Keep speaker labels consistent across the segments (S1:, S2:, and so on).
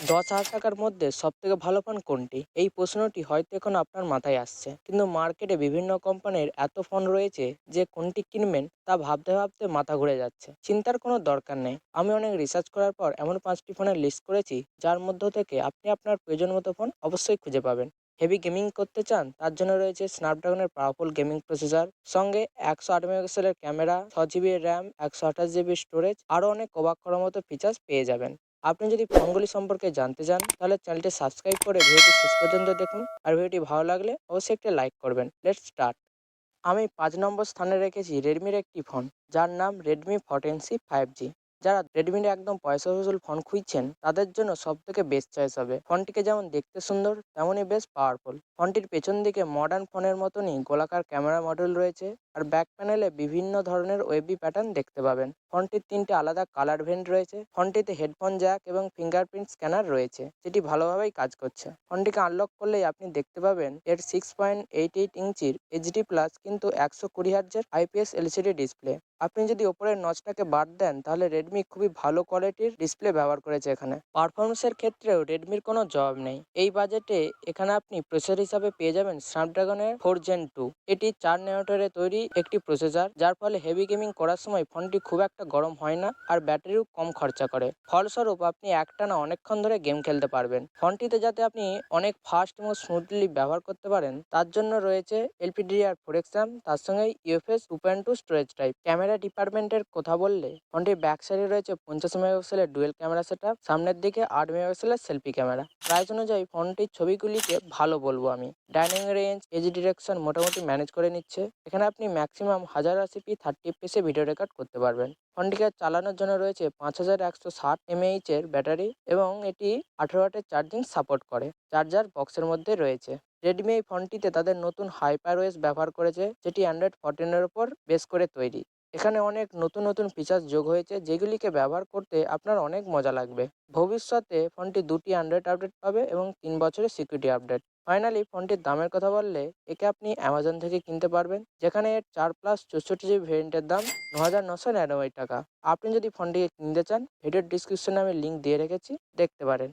S1: দশ হাজার টাকার মধ্যে সব থেকে ভালো ফোন কোনটি? এই প্রশ্নটি হয়তো এখন আপনার মাথায় আসছে। কিন্তু মার্কেটে বিভিন্ন কোম্পানির এত ফোন রয়েছে যে কোনটি কিনবেন তা ভাবতে ভাবতে মাথা ঘুরে যাচ্ছে। চিন্তার কোনো দরকার নেই। আমি অনেক রিসার্চ করার পর এমন পাঁচটি ফোনের লিস্ট করেছি যার মধ্য থেকে আপনি আপনার প্রয়োজন মতো ফোন অবশ্যই খুঁজে পাবেন। হেভি গেমিং করতে চান তার জন্য রয়েছে স্ন্যাপড্রাগনের পাওয়ারফুল গেমিং প্রসেসর সঙ্গে একশো আট মেগাপিক্সেলের ক্যামেরা ছ জিবি র্যাম একশো আঠাশ জিবি স্টোরেজ আরও অনেক অবাক করার মতো ফিচার্স পেয়ে যাবেন। আপনি যদি ফোনগুলি সম্পর্কে জানতে চান, তাহলে চ্যানেলটি সাবস্ক্রাইব করে ভিডিওটি শেষ পর্যন্ত দেখুন। আর ভিডিওটি ভালো লাগলে অবশ্যই একটি লাইক করবেন। লেটস স্টার্ট আমি পাঁচ নম্বর স্থানে রেখেছি রেডমির একটি ফোন, যার নাম Redmi fourteen C five G যারা রেডমির একদম পয়সা বসুল ফোন খুঁজছেন, তাদের জন্য সব থেকে বেস্ট চয়েস হবে। ফোনটিকে যেমন দেখতে সুন্দর, তেমনই বেশ পাওয়ারফুল ফোনটির পেছন দিকে মডার্ন ফোনের মতনই গোলাকার ক্যামেরা মডেল রয়েছে। আর ব্যাক প্যানেলে বিভিন্ন ধরনের ওয়েবি প্যাটার্ন দেখতে পাবেন। ফোনটির তিনটে আলাদা কালার ভেন্ট রয়েছে। ফোনটিতে হেডফোন জ্যাক এবং ফিঙ্গারপ্রিন্ট স্ক্যানার রয়েছে, যেটি ভালোভাবেই কাজ করছে। ফোনটিকে আনলক করলেই আপনি দেখতে পাবেন এর সিক্স পয়েন্ট এইট এইট ইঞ্চির এইচডি প্লাস কিন্তু একশো কুড়ি হার্জের আইপিএস এলসিডি ডিসপ্লে আপনি যদি ওপরের নচটাকে বাদ দেন, তাহলে রেডমি খুবই ভালো কোয়ালিটির ডিসপ্লে ব্যবহার করেছে এখানে। পারফরমেন্সের ক্ষেত্রেও রেডমির কোনো জবাব নেই। এই বাজেটে এখানে আপনি প্রসেসর হিসাবে পেয়ে যাবেন স্ন্যাপড্রাগনের ফোর জেন টু এটি চার নেওয়াটারে তৈরি একটি প্রসেসর যার ফলে হেভি গেমিং করার সময় ফোনটি খুব একটা গরম হয় না আর ব্যাটারিও কম খরচা করে। ফলস্বরূপ আপনি একটানা অনেকক্ষণ ধরে গেম খেলতে পারবেন। ফোনটিতে যাতে আপনি অনেক ফাস্ট এবং স্মুথলি ব্যবহার করতে পারেন, তার জন্য রয়েছে এলপিডিআর ফোর এক্সাম তার সঙ্গে UFS two point two storage type camera ডিপার্টমেন্টের কথা বললে, ফোনটির ব্যাক সাইডে রয়েছে পঞ্চাশ মেগাপিক্সেলের ডুয়েল ক্যামেরা সেট সামনের দিকে আট মেগাপিক্সেলের সেলফি ক্যামেরা প্রাইস অনুযায়ী ফোনটির ছবিগুলিকে ভালো বলব আমি। ডাইনিং রেঞ্জ এজ ডিরেকশন মোটামুটি ম্যানেজ করে নিচ্ছে। এখানে আপনি ম্যাক্সিমাম হাজার আশি পি থার্টি এফপিএসে ভিডিও রেকর্ড করতে পারবেন। ফোনটিকে চালানোর জন্য রয়েছে পাঁচ হাজার একশো ষাট এমএইচ এর ব্যাটারি এবং এটি আঠেরো ওয়াটের চার্জিং সাপোর্ট করে। চার্জার বক্সের মধ্যে রয়েছে। রেডমি এই ফোনটিতে তাদের নতুন হাইপার ওয়েস ব্যবহার করেছে, যেটি অ্যান্ড্রয়েড ফোরটিনের ওপর বেস করে তৈরি। এখানে অনেক নতুন নতুন ফিচার্স যোগ হয়েছে, যেগুলিকে ব্যবহার করতে আপনার অনেক মজা লাগবে। ভবিষ্যতে ফোনটি দুটি অ্যান্ড্রয়েড আপডেট পাবে এবং তিন বছরের সিকিউরিটি আপডেট ফাইনালি ফোনটির দামের কথা বললে, একে আপনি অ্যামাজন থেকে কিনতে পারবেন, যেখানে এর চার প্লাস চৌষট্টি জিবি ভেরিয়েন্টের দাম ন হাজার নশো নিরানব্বই টাকা। আপনি যদি ফোনটিকে কিনতে চান, ভিডিওর ডিসক্রিপশনে আমি লিঙ্ক দিয়ে রেখেছি, দেখতে পারেন।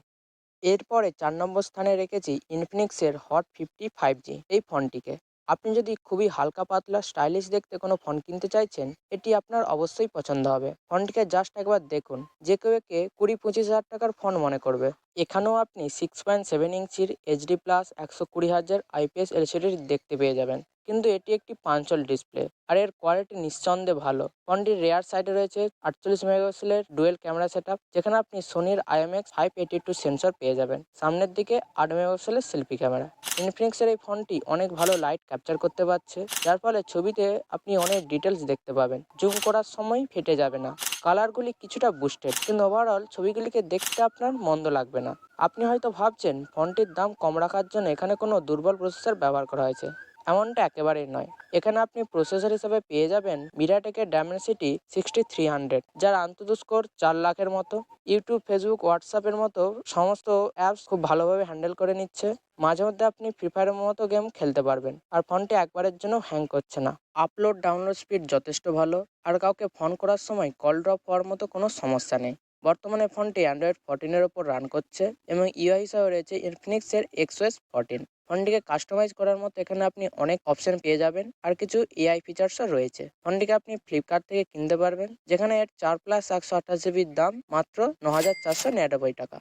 S1: এরপরে চার নম্বর স্থানে রেখেছি ইনফিনিক্সের হট ফিফটি ফাইভ জি এই ফোনটিকে। আপনি যদি খুবই হালকা পাতলা স্টাইলিশ দেখতে কোনো ফোন কিনতে চাইছেন, এটি আপনার অবশ্যই পছন্দ হবে। ফোনটিকে জাস্ট একবার দেখুন, যে কেউ একে কুড়ি পঁচিশ হাজার টাকার ফোন মনে করবে। এখানেও আপনি সিক্স পয়েন্ট সেভেন ইঞ্চির এইচডি প্লাস একশো কুড়ি হাজার আইপিএস এলসিডির দেখতে পেয়ে যাবেন। কিন্তু এটি একটি পাঞ্চল ডিসপ্লে আর এর কোয়ালিটি নিঃসন্দেহে ভালো। ফোনটির রেয়ার সাইডে রয়েছে আটচল্লিশ মেগাপিক্সেলের ডুয়েল ক্যামেরা সেট যেখানে আপনি সোনির IMX five eighty two sensor পেয়ে যাবেন। সামনের দিকে আট মেগাপিক্সেলের সেলফি ক্যামেরা ইনফিনিক্সের এই ফোনটি অনেক ভালো লাইট ক্যাপচার করতে পারছে, যার ফলে ছবিতে আপনি অনেক ডিটেলস দেখতে পাবেন। জুম করার সময় ফেটে যাবে না। কালারগুলি কিছুটা বুস্টেড কিন্তু ওভারঅল ছবিগুলিকে দেখতে আপনার মন্দ লাগবে না। আপনি হয়তো ভাবছেন, ফোনটির দাম কম রাখার জন্য এখানে কোনো দুর্বল প্রসেসর ব্যবহার করা হয়েছে। এমনটা একেবারেই নয়। এখানে আপনি প্রসেসর হিসেবে পেয়ে যাবেন মিরাটেকের ডায়মেনসিটি সিক্সটি থ্রি হান্ড্রেড যার আন্তত স্কোর চার লাখের মতো। ইউটিউব ফেসবুক হোয়াটসঅ্যাপের মতো সমস্ত অ্যাপস খুব ভালোভাবে হ্যান্ডেল করে নিচ্ছে। মাঝে মধ্যে আপনি ফ্রি ফায়ারের মতো গেম খেলতে পারবেন, আর ফোনটি একবারের জন্য হ্যাং করছে না। আপলোড ডাউনলোড স্পিড যথেষ্ট ভালো, আর কাউকে ফোন করার সময় কল ড্রপ হওয়ার মতো কোনো সমস্যা নেই। বর্তমানে ফোনটি অ্যান্ড্রয়েড ফোরটিনের ওপর রান করছে, এবং ইউআই হিসাবে রয়েছে ইনফিনিক্সের এক্সওএস ফোরটিন ফোনটিকে কাস্টমাইজ করার মতো এখানে আপনি অনেক অপশন পেয়ে যাবেন। আর কিছু এআই ফিচার্সও রয়েছে। ফোনটিকে আপনি ফ্লিপকার্ট থেকে কিনতে পারবেন, যেখানে এর চার প্লাস একশো আঠাশ জিবির দাম মাত্র ন হাজার চারশো নিরানব্বই টাকা।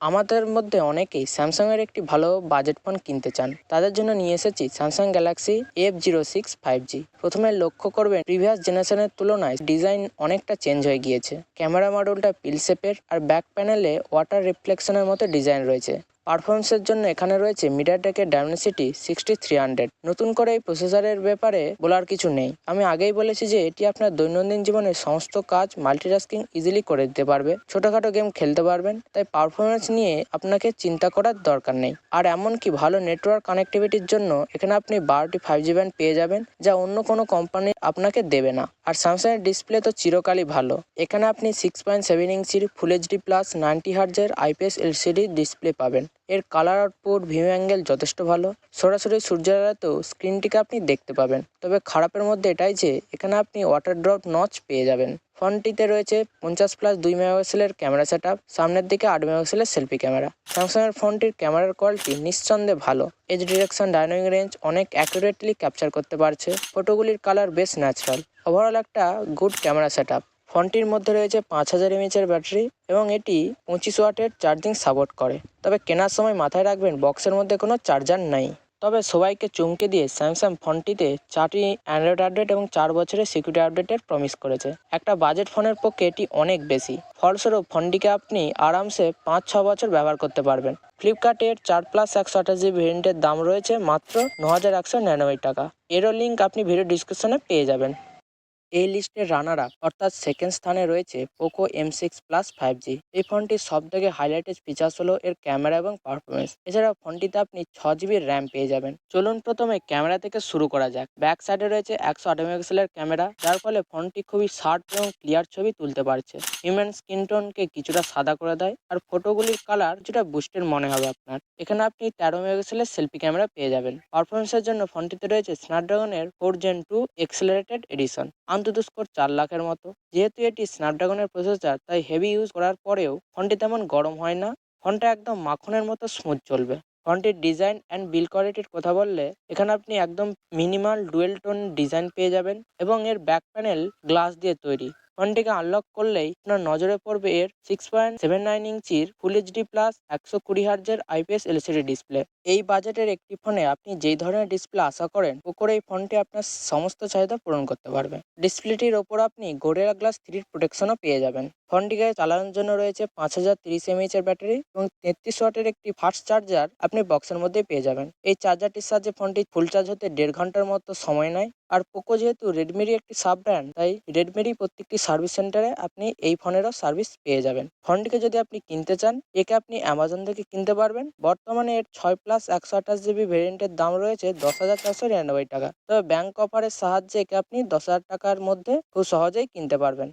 S1: আমাদের মধ্যে অনেকেই স্যামসাংয়ের একটি ভালো বাজেট ফোন কিনতে চান। তাদের জন্য নিয়ে এসেছি Samsung Galaxy F zero six five G প্রথমে লক্ষ্য করবেন প্রিভিয়াস জেনারেশনের তুলনায় ডিজাইন অনেকটা চেঞ্জ হয়ে গিয়েছে। ক্যামেরা মডেলটা পিল শেপের আর ব্যাক প্যানেলে ওয়াটার রিফ্লেকশনের মতো ডিজাইন রয়েছে। পারফরমেন্সের জন্য এখানে রয়েছে মিডিয়াটেকের ডায়মেনসিটি সিক্সটি থ্রি হান্ড্রেড। নতুন করে এই প্রসেসরের ব্যাপারে বলার কিছু নেই। আমি আগেই বলেছি যে এটি আপনার দৈনন্দিন জীবনের সমস্ত কাজ মাল্টিটাস্কিং ইজিলি করে দিতে পারবে। ছোটোখাটো গেম খেলতে পারবেন, তাই পারফরমেন্স নিয়ে আপনাকে চিন্তা করার দরকার নেই। আর এমনকি ভালো নেটওয়ার্ক কানেক্টিভিটির জন্য এখানে আপনি বারোটি ফাইভ জি ব্যান্ড পেয়ে যাবেন, যা অন্য কোনো কোম্পানি আপনাকে দেবে না। আর স্যামসাংয়ের ডিসপ্লে তো চিরকালই ভালো। এখানে আপনি সিক্স পয়েন্ট সেভেন ইঞ্চির ফুল এইচডি প্লাস নাইনটি হার্জের আইপিএস এলসিডি ডিসপ্লে পাবেন। এর কালার আউটপুট ভিউ অ্যাঙ্গেল যথেষ্ট ভালো। সরাসরি সূর্যের আলোতেও স্ক্রিনটিকে আপনি দেখতে পাবেন। তবে খারাপের মধ্যে এটাই যে, এখানে আপনি ওয়াটার ড্রপ নচ পেয়ে যাবেন। ফোনটিতে রয়েছে পঞ্চাশ প্লাস দুই মেগাপিক্সেলের ক্যামেরা সেট সামনের দিকে আট মেগাপিক্সেলের সেলফি ক্যামেরা স্যামসাংয়ের ফোনটির ক্যামেরার কোয়ালিটি নিঃসন্দেহে ভালো। এজ ডিরেকশন ডাইনামিক রেঞ্জ অনেক অ্যাকুরেটলি ক্যাপচার করতে পারছে। ফটোগুলির কালার বেশ ন্যাচারাল ওভারঅল একটা গুড ক্যামেরা সেট ফোনটির মধ্যে রয়েছে পাঁচ হাজার এমএচের ব্যাটারি এবং এটি পঁচিশ ওয়াটের চার্জিং সাপোর্ট করে। তবে কেনার সময় মাথায় রাখবেন, বক্সের মধ্যে কোনো চার্জার নাই। তবে সবাইকে চমকে দিয়ে স্যামসাং ফোনটিতে চারটি অ্যান্ড্রয়েড আপডেট এবং চার বছরের সিকিউরিটি আপডেটের প্রমিস করেছে। একটা বাজেট ফোনের পক্ষে এটি অনেক বেশি। ফলস্বরূপ ফোনটিকে আপনি আরামসে পাঁচ ছ বছর ব্যবহার করতে পারবেন। ফ্লিপকার্টের চার প্লাস একশো আঠাশ জিবি ভেরিয়েন্টের দাম রয়েছে মাত্র ন হাজার একশো নিরানব্বই টাকা। এরও লিঙ্ক আপনি ভিডিও ডিসক্রিপশনে পেয়ে যাবেন। এই লিস্টের রানার আপ, অর্থাৎ সেকেন্ড স্থানে রয়েছে Poco M six plus five G এই ফোনটির সব থেকে হাইলাইটেড ফিচার্স হলো এর ক্যামেরা এবং পারফরমেন্স এছাড়া ফোনটিতে আপনি ছ জিবি র্যাম পেয়ে যাবেন। চলুন প্রথমে ক্যামেরা থেকে শুরু করা যাক। ব্যাক সাইডে রয়েছে একশো আট মেগাপিক্সেলের ক্যামেরা যার ফলে ফোনটি খুবই শার্প এবং ক্লিয়ার ছবি তুলতে পারছে। হিউম্যান স্কিন টোনকে কিছুটা সাদা করে দেয়, আর ফটোগুলির কালার যেটা বুস্টের মনে হবে আপনার। এখানে আপনি তেরো মেগাপিক্সেলের সেলফি ক্যামেরা পেয়ে যাবেন। পারফরমেন্সের জন্য ফোনটিতে রয়েছে স্ন্যাপড্রাগনের four Gen two accelerated edition আন্তত score চার লাখের মতো। যেহেতু এটি স্ন্যাপড্রাগনের প্রসেসর, তাই হেভি ইউজ করার পরেও ফোনটি তেমন গরম হয় না। ফোনটা একদম মাখনের মতো স্মুথ চলবে। ফোনটির ডিজাইন অ্যান্ড বিল কোয়ালিটির কথা বললে, এখানে আপনি একদম মিনিমাল ডুয়েল টোন ডিজাইন পেয়ে যাবেন এবং এর ব্যাক প্যানেল গ্লাস দিয়ে তৈরি। ফোনটিকে আনলক করলেই আপনার নজরে পড়বে এর সিক্স পয়েন্ট সেভেন নাইন ইঞ্চির ফুল এইচডি প্লাস একশো কুড়ি হার্জের আইপিএস এলসিডি ডিসপ্লে এই বাজেটের একটি ফোনে আপনি যেই ধরনের ডিসপ্লে আশা করেন করে এই ফোনটি আপনার সমস্ত চাহিদা পূরণ করতে পারবে। ডিসপ্লেটির ওপর আপনি গোরেলা গ্লাস থ্রির প্রোটেকশনও পেয়ে যাবেন। ফোনটিকে চালানোর জন্য রয়েছে পাঁচ হাজার তিরিশ এমএইচের ব্যাটারি এবং তেত্রিশ ওয়াটের একটি ফাস্ট চার্জার আপনি বক্সের মধ্যেই পেয়ে যাবেন। এই চার্জারটির সাহায্যে ফোনটি ফুল চার্জ হতে দেড় ঘণ্টার মতো সময় নেয় আর পোকো যেহেতু রেডমিরই একটি সাব ব্র্যান্ড তাই রেডমিরই প্রত্যেকটি সার্ভিস সেন্টারে আপনি এই ফোনেরও সার্ভিস পেয়ে যাবেন। ফোনটিকে যদি আপনি কিনতে চান, একে আপনি অ্যামাজন থেকে কিনতে পারবেন। বর্তমানে এর ছয় প্লাস একশো আঠাশ জিবি ভেরিয়েন্টের দাম রয়েছে দশ হাজার চারশো নিরানব্বই টাকা। তবে ব্যাংক অফারের সাহায্যে একে আপনি দশ হাজার টাকার মধ্যে খুব সহজেই কিনতে পারবেন।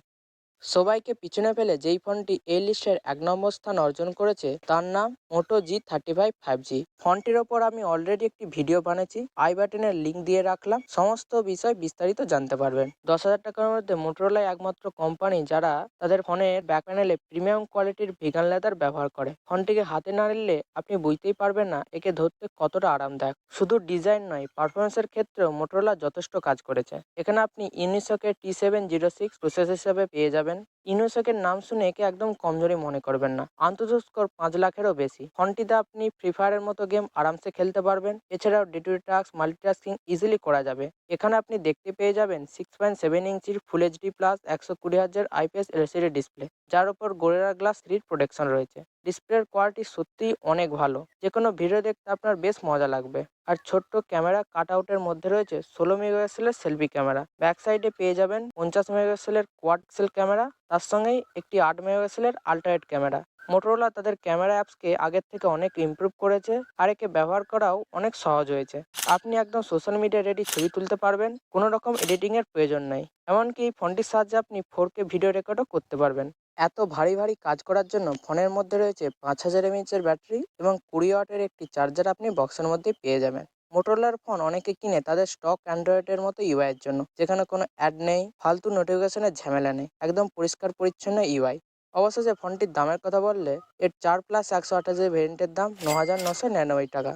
S1: সবাইকে পিছনে ফেলে যেই ফোনটি এই লিস্টের এক নম্বর স্থান অর্জন করেছে, তার নাম Moto G thirty five five G ফোনটির ওপর আমি অলরেডি একটি ভিডিও বানিয়েছি আই বাটনের লিঙ্ক দিয়ে রাখলাম, সমস্ত বিষয় বিস্তারিত জানতে পারবেন। দশ হাজার টাকার মধ্যে মোটরোলাই একমাত্র কোম্পানি যারা তাদের ফোনের ব্যাক প্যানেলে প্রিমিয়াম কোয়ালিটির ভিগান লেদার ব্যবহার করে। ফোনটিকে হাতে না নিলে আপনি বুঝতেই পারবেন না একে ধরতে কতটা আরামদায়ক। শুধু ডিজাইন নয় পারফরমেন্সের ক্ষেত্রেও মোটরোলা যথেষ্ট কাজ করেছে। এখানে আপনি ইউনিসকের T seven zero six process হিসেবে পেয়ে যাবেন। করবেন ইউনিসকের নাম শুনে একে একদম কমজোরি মনে করবেন না। আন্তত স্কোর পাঁচ লাখেরও বেশি। ফোনটিতে আপনি ফ্রি ফায়ারের মতো গেম আরামসে খেলতে পারবেন। এছাড়াও ডে টাস্ক মাল্টিটাস্কিং ইজিলি করা যাবে। এখানে আপনি দেখতে পেয়ে যাবেন সিক্স পয়েন্ট সেভেন ইঞ্চির ফুল এইচডি প্লাস একশো কুড়ি হাজার আইপিএস এলসিডি ডিসপ্লে যার উপর গোরেরা গ্লাস থ্রির প্রোটেকশন রয়েছে। ডিসপ্লের কোয়ালিটি সত্যিই অনেক ভালো। যে কোনো ভিডিও দেখতে আপনার বেশ মজা লাগবে। আর ছোট্ট ক্যামেরা কাট আউটের মধ্যে রয়েছে ষোলো মেগাপিক্সেলের সেলফি ক্যামেরা। ব্যাক সাইডে পেয়ে যাবেন পঞ্চাশ মেগাপিক্সেলের কোয়াড পিক্সেল ক্যামেরা। তার সঙ্গেই একটি আট মেগাপিক্সেলের আল্ট্রাইট ক্যামেরা মোটরোলা তাদের ক্যামেরা অ্যাপসকে আগের থেকে অনেক ইমপ্রুভ করেছে আর একে ব্যবহার করাও অনেক সহজ হয়েছে। আপনি একদম সোশ্যাল মিডিয়া রেডি ছবি তুলতে পারবেন, কোনো রকম এডিটিংয়ের প্রয়োজন নাই। এমনকি এই ফোনটির সাহায্যে আপনি ফোর কে ভিডিও রেকর্ডও করতে পারবেন। এত ভারী ভারী কাজ করার জন্য ফোনের মধ্যে রয়েছে পাঁচ হাজার এমএইচের ব্যাটারি এবং কুড়ি ওয়াটের একটি চার্জার আপনি বক্সের মধ্যেই পেয়ে যাবেন। মোটোরোলার ফোন অনেকে কিনে তাদের স্টক অ্যান্ড্রয়েডের মতো ইউআইয়ের জন্য, যেখানে কোনো অ্যাড নেই, ফালতু নোটিফিকেশনের ঝামেলা নেই, একদম পরিষ্কার পরিচ্ছন্ন ইউআই অবশেষে ফোনটির দামের কথা বললে, এর চার প্লাস একশো আঠাশের ভেরিয়েন্টের দাম ন হাজার নশো নিরানব্বই টাকা।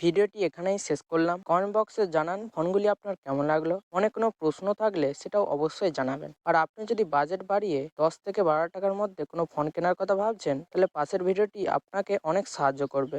S1: ভিডিওটি এখানেই শেষ করলাম। কমেন্ট বক্সে জানান ফোনগুলি আপনার কেমন লাগল? মনে কোনো প্রশ্ন থাকলে সেটাও অবশ্যই জানাবেন। আর আপনি যদি বাজেট বাড়িয়ে দশ থেকে বারো টাকার মধ্যে কোনো ফোন কেনার কথা ভাবছেন, তাহলে পাশের ভিডিওটি আপনাকে অনেক সাহায্য করবে।